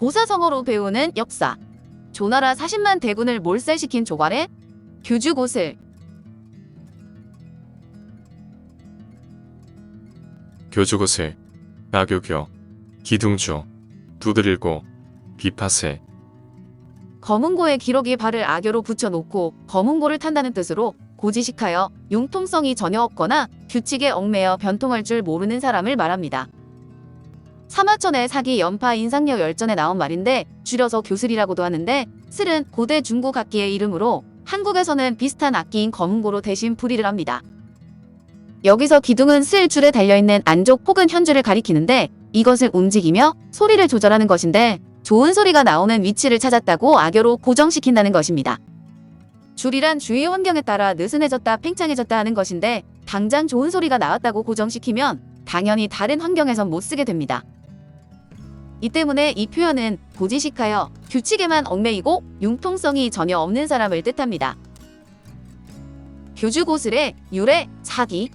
고사성어로 배우는 역사. 조나라 40만 대군을 몰살시킨 조괄의 교주고슬. 교주곳을 나교교 기둥주 두드릴고 비파세 검은고의 기록이 발을 악교로 붙여놓고 검은고를 탄다는 뜻으로 고지식하여 융통성이 전혀 없거나 규칙에 얽매여 변통할 줄 모르는 사람을 말합니다. 사마천의 사기 연파 인상력 열전에 나온 말인데 줄여서 교슬이라고도 하는데 슬은 고대 중국 악기의 이름으로 한국에서는 비슷한 악기인 검은고로 대신 풀이를 합니다. 여기서 기둥은 슬 줄에 달려있는 안족 혹은 현줄을 가리키는데 이것을 움직이며 소리를 조절하는 것인데 좋은 소리가 나오는 위치를 찾았다고 악교로 고정시킨다는 것입니다. 줄이란 주위 환경에 따라 느슨해졌다 팽창해졌다 하는 것인데 당장 좋은 소리가 나왔다고 고정시키면 당연히 다른 환경에선 못 쓰게 됩니다. 이 때문에 이 표현은 고지식하여 규칙에만 얽매이고 융통성이 전혀 없는 사람을 뜻합니다. 교주고슬의 유래, 사기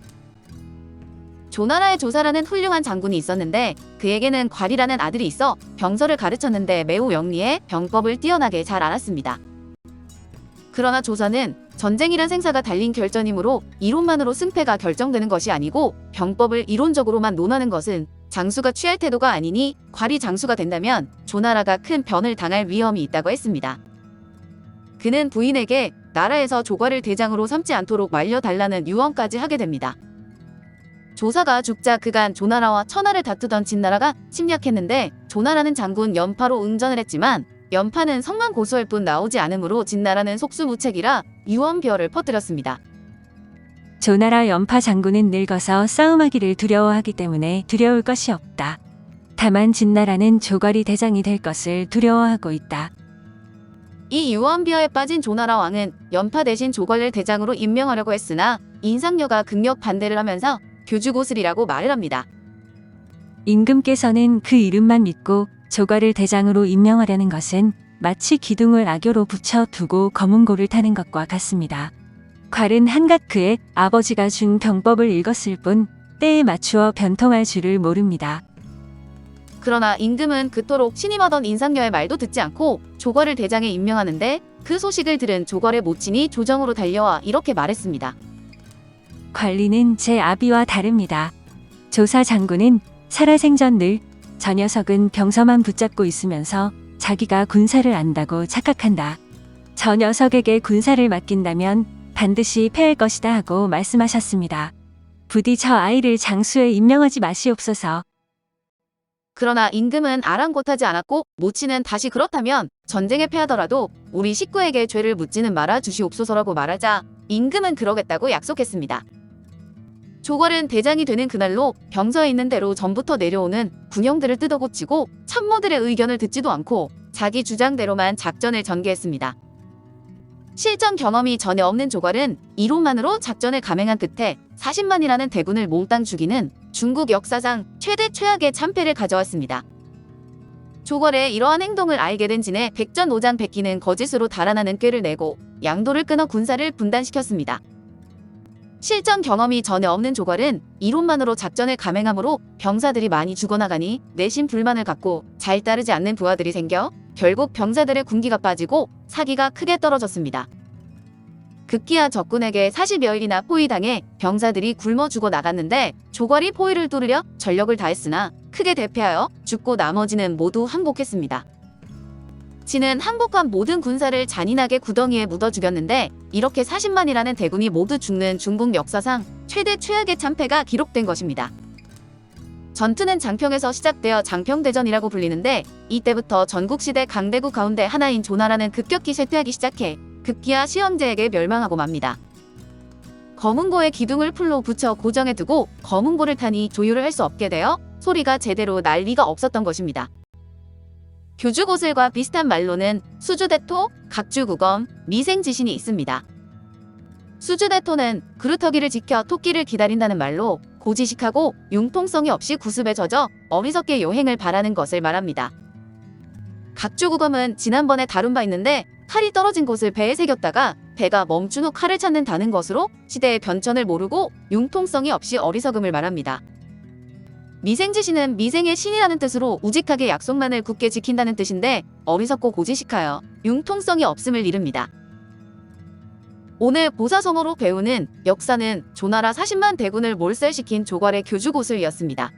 조나라의 조사라는 훌륭한 장군이 있었는데 그에게는 괄이라는 아들이 있어 병서를 가르쳤는데 매우 영리해 병법을 뛰어나게 잘 알았습니다. 그러나 조사는 전쟁이란 생사가 달린 결전이므로 이론만으로 승패가 결정되는 것이 아니고 병법을 이론적으로만 논하는 것은 장수가 취할 태도가 아니니 괄이 장수가 된다면 조나라가 큰 변을 당할 위험이 있다고 했습니다. 그는 부인에게 나라에서 조과를 대장으로 삼지 않도록 말려달라는 유언까지 하게 됩니다. 조사가 죽자 그간 조나라와 천하를 다투던 진나라가 침략했는데 조나라는 장군 연파로 응전을 했지만 연파는 성만 고수할 뿐 나오지 않으므로 진나라는 속수무책이라 유언비어를 퍼뜨렸습니다. 조나라 연파 장군은 늙어서 싸움하기를 두려워하기 때문에 두려울 것이 없다. 다만 진나라는 조괄이 대장이 될 것을 두려워하고 있다. 이 유언비어에 빠진 조나라 왕은 연파 대신 조걸을 대장으로 임명하려고 했으나 인상녀가 극력 반대를 하면서 교주고슬이라고 말을 합니다. 임금께서는 그 이름만 믿고 조괄을 대장으로 임명하려는 것은 마치 기둥을 악교로 붙여 두고 검은 고를 타는 것과 같습니다. 괄은 한갓 그의 아버지가 준 병법을 읽었을 뿐 때에 맞추어 변통할 줄을 모릅니다. 그러나 임금은 그토록 신임하던 인상녀의 말도 듣지 않고 조걸을 대장에 임명하는데 그 소식을 들은 조걸의 모친이 조정으로 달려와 이렇게 말했습니다. 관리는 제 아비와 다릅니다. 조사 장군은 살아생전 늘 저 녀석은 병서만 붙잡고 있으면서 자기가 군사를 안다고 착각한다. 저 녀석에게 군사를 맡긴다면 반드시 패할 것이다 하고 말씀하셨습니다. 부디 저 아이를 장수에 임명하지 마시옵소서. 그러나 임금은 아랑곳하지 않았고 모친은 다시 그렇다면 전쟁에 패하더라도 우리 식구에게 죄를 묻지는 말아 주시옵소서라고 말하자 임금은 그러겠다고 약속했습니다. 조걸은 대장이 되는 그날로 병서에 있는 대로 전부터 내려오는 군영들을 뜯어고치고 참모들의 의견을 듣지도 않고 자기 주장대로만 작전을 전개했습니다. 실전 경험이 전혀 없는 조걸은 이론만으로 작전을 감행한 끝에 40만이라는 대군을 몽땅 죽이는 중국 역사상 최대 최악의 참패를 가져왔습니다. 조걸의 이러한 행동을 알게 된 진의 백전오장 백기는 거짓으로 달아나는 꾀를 내고 양도를 끊어 군사를 분단시켰습니다. 실전 경험이 전혀 없는 조걸은 이론만으로 작전을 감행함으로 병사들이 많이 죽어나가니 내심 불만을 갖고 잘 따르지 않는 부하들이 생겨 결국 병사들의 군기가 빠지고 사기가 크게 떨어졌습니다. 급기야 적군에게 40여일이나 포위당해 병사들이 굶어 죽어 나갔는데 조걸이 포위를 뚫으려 전력을 다했으나 크게 대패하여 죽고 나머지는 모두 항복했습니다. 진은 항복한 모든 군사를 잔인하게 구덩이에 묻어 죽였는데 이렇게 40만이라는 대군이 모두 죽는 중국 역사상 최대 최악의 참패가 기록된 것입니다. 전투는 장평에서 시작되어 장평대전이라고 불리는데 이때부터 전국시대 강대국 가운데 하나인 조나라는 급격히 쇠퇴하기 시작해 급기야 시황제에게 멸망하고 맙니다. 검은고의 기둥을 풀로 붙여 고정해 두고 검은고를 타니 조율을 할 수 없게 되어 소리가 제대로 날 리가 없었던 것입니다. 교주고슬과 비슷한 말로는 수주대토, 각주구검, 미생지신이 있습니다. 수주대토는 그루터기를 지켜 토끼를 기다린다는 말로 고지식하고 융통성이 없이 구습에 젖어 어리석게 여행을 바라는 것을 말합니다. 각주 구검은 지난번에 다룬 바 있는데 칼이 떨어진 곳을 배에 새겼다가 배가 멈춘 후 칼을 찾는다는 것으로 시대의 변천을 모르고 융통성이 없이 어리석음을 말합니다. 미생지시는 미생의 신이라는 뜻으로 우직하게 약속만을 굳게 지킨다는 뜻인데 어리석고 고지식하여 융통성이 없음을 이릅니다. 오늘 보사성어로 배우는 역사는 조나라 40만 대군을 몰살시킨 조괄의 교주고술이었습니다.